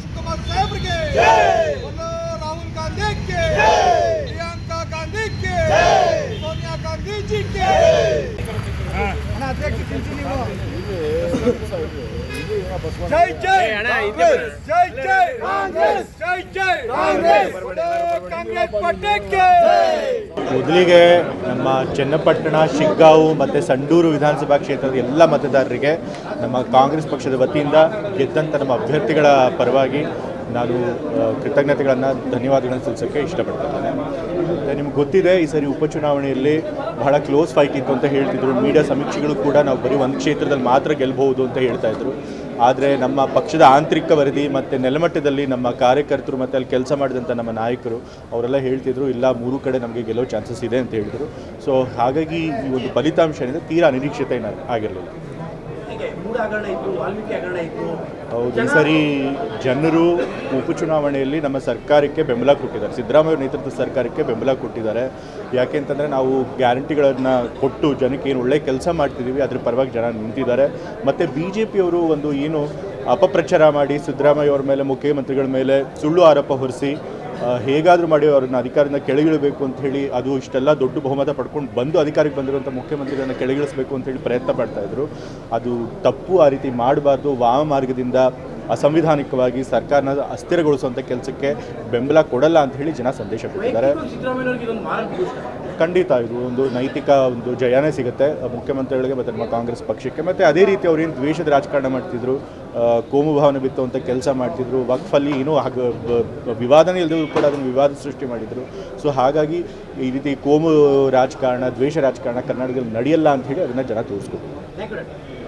ಶಿವಕುಮಾರ್ ಸಾಹೇಬ್ರಿಗೆ. ರಾಹುಲ್ ಗಾಂಧಿ ಪ್ರಿಯಾಂಕಾ ಗಾಂಧಿ ಸೋನಿಯಾ ಗಾಂಧಿ ಜಿ! ಜೈ ಜೈ! ಜೈ ಜೈ! ಕಾಂಗ್ರೆಸ್! ಜೈ ಜೈ! ಕಾಂಗ್ರೆಸ್! ಪಟ್ಟಕ್ಕೆ. ಮೊದಲಿಗೆ ನಮ್ಮ ಚನ್ನಪಟ್ಟಣ, ಶಿಗ್ಗಾವು ಮತ್ತು ಸಂಡೂರು ವಿಧಾನಸಭಾ ಕ್ಷೇತ್ರದ ಎಲ್ಲ ಮತದಾರರಿಗೆ ನಮ್ಮ ಕಾಂಗ್ರೆಸ್ ಪಕ್ಷದ ವತಿಯಿಂದ ಗೆದ್ದಂಥ ನಮ್ಮ ಅಭ್ಯರ್ಥಿಗಳ ಪರವಾಗಿ ನಾನು ಕೃತಜ್ಞತೆಗಳನ್ನು, ಧನ್ಯವಾದಗಳನ್ನು ಸಲ್ಲಿಸೋಕ್ಕೆ ಇಷ್ಟಪಡ್ತಿದ್ದೇನೆ ಮತ್ತು ನಿಮ್ಗೆ ಗೊತ್ತಿದೆ, ಈ ಸರಿ ಉಪಚುನಾವಣೆಯಲ್ಲಿ ಬಹಳ ಕ್ಲೋಸ್ ಫೈಟ್ ಇತ್ತು ಅಂತ ಹೇಳ್ತಿದ್ರು. ಮೀಡಿಯಾ ಸಮೀಕ್ಷೆಗಳು ಕೂಡ ನಾವು ಬರೀ ಒಂದು ಕ್ಷೇತ್ರದಲ್ಲಿ ಮಾತ್ರ ಗೆಲ್ಲಬಹುದು ಅಂತ ಹೇಳ್ತಾ ಇದ್ರು. ಆದರೆ ನಮ್ಮ ಪಕ್ಷದ ಆಂತರಿಕ ವರದಿ ಮತ್ತು ನೆಲಮಟ್ಟದಲ್ಲಿ ನಮ್ಮ ಕಾರ್ಯಕರ್ತರು ಮತ್ತು ಅಲ್ಲಿ ಕೆಲಸ ಮಾಡಿದಂಥ ನಮ್ಮ ನಾಯಕರು, ಅವರೆಲ್ಲ ಹೇಳ್ತಿದ್ರು, ಇಲ್ಲ, ಮೂರು ಕಡೆ ನಮಗೆ ಗೆಲ್ಲೋ ಚಾನ್ಸಸ್ ಇದೆ ಅಂತ ಹೇಳಿದರು. ಸೊ ಹಾಗಾಗಿ ಈ ಒಂದು ಫಲಿತಾಂಶ ಏನಿದೆ, ತೀರಾ ಅನಿರೀಕ್ಷಿತ ಏನಾದರೂ ಆಗಿರಲಿಲ್ಲ. ಹೌದು ಈ ಸರಿ ಜನರು ಉಪಚುನಾವಣೆಯಲ್ಲಿ ನಮ್ಮ ಸರ್ಕಾರಕ್ಕೆ ಬೆಂಬಲ ಕೊಟ್ಟಿದ್ದಾರೆ. ಸಿದ್ದರಾಮಯ್ಯ ನೇತೃತ್ವದ ಸರ್ಕಾರಕ್ಕೆ ಬೆಂಬಲ ಕೊಟ್ಟಿದ್ದಾರೆ. ಯಾಕೆಂತಂದರೆ ನಾವು ಗ್ಯಾರಂಟಿಗಳನ್ನು ಕೊಟ್ಟು ಜನಕ್ಕೆ ಏನು ಒಳ್ಳೆ ಕೆಲಸ ಮಾಡ್ತಿದ್ದೀವಿ ಅದ್ರ ಪರವಾಗಿ ಜನ ನಿಂತಿದ್ದಾರೆ. ಮತ್ತು ಬಿ ಜೆ ಪಿಯವರು ಒಂದು ಏನು ಅಪಪ್ರಚಾರ ಮಾಡಿ ಸಿದ್ದರಾಮಯ್ಯ ಅವರ ಮೇಲೆ ಮುಖ್ಯಮಂತ್ರಿಗಳ ಮೇಲೆ ಸುಳ್ಳು ಆರೋಪ ಹೊರಿಸಿ ಹೇಗಾದರೂ ಮಾಡಿ ಅವ್ರನ್ನ ಅಧಿಕಾರದಿಂದ ಕೆಳಗಿಳಬೇಕು ಅಂತ ಹೇಳಿ ಅದು ಇಷ್ಟೆಲ್ಲ ದೊಡ್ಡ ಬಹುಮತ ಪಡ್ಕೊಂಡು ಬಂದು ಅಧಿಕಾರಕ್ಕೆ ಬಂದಿರುವಂಥ ಮುಖ್ಯಮಂತ್ರಿಗಳನ್ನ ಕೆಳಗಿಳಿಸಬೇಕು ಅಂತ ಹೇಳಿ ಪ್ರಯತ್ನ ಪಡ್ತಾ ಇದ್ರು. ಅದು ತಪ್ಪು ಆ ರೀತಿ ಮಾಡಬಾರ್ದು. ವಾಮ ಮಾರ್ಗದಿಂದ ಅಸಂವಿಧಾನಿಕವಾಗಿ ಸರ್ಕಾರನ ಅಸ್ಥಿರಗೊಳಿಸುವಂಥ ಕೆಲಸಕ್ಕೆ ಬೆಂಬಲ ಕೊಡಲ್ಲ ಅಂತ ಹೇಳಿ ಜನ ಸಂದೇಶ ಕೊಟ್ಟಿದ್ದಾರೆ. ಖಂಡಿತ ಇದು ಒಂದು ನೈತಿಕ ಒಂದು ಜಯನೇ ಸಿಗುತ್ತೆ. ಮುಖ್ಯಮಂತ್ರಿಗಳಿಗೆ ಮತ್ತು ನಮ್ಮ ಕಾಂಗ್ರೆಸ್ ಪಕ್ಷಕ್ಕೆ ಮತ್ತು ಅದೇ ರೀತಿ ಅವ್ರೇನು ದ್ವೇಷದ ರಾಜಕಾರಣ ಮಾಡ್ತಿದ್ರು. ಕೋಮು ಭಾವನೆ ಬಿತ್ತುವಂಥ ಕೆಲಸ ಮಾಡ್ತಿದ್ರು. ವಕ್ಫಲ್ಲಿ ಏನೂ ಬ- ವಿವಾದನೇ ಇಲ್ಲದೂ ಕೂಡ ಅದನ್ನು ವಿವಾದ ಸೃಷ್ಟಿ ಮಾಡಿದರು. ಸೊ ಹಾಗಾಗಿ ಈ ರೀತಿ ಕೋಮು ರಾಜಕಾರಣ, ದ್ವೇಷ ರಾಜಕಾರಣ ಕರ್ನಾಟಕದಲ್ಲಿ ನಡೆಯಲ್ಲ ಅಂತ ಹೇಳಿ ಅದನ್ನು ಜನ ತೋರಿಸ್ಕೊಡ್ತಾರೆ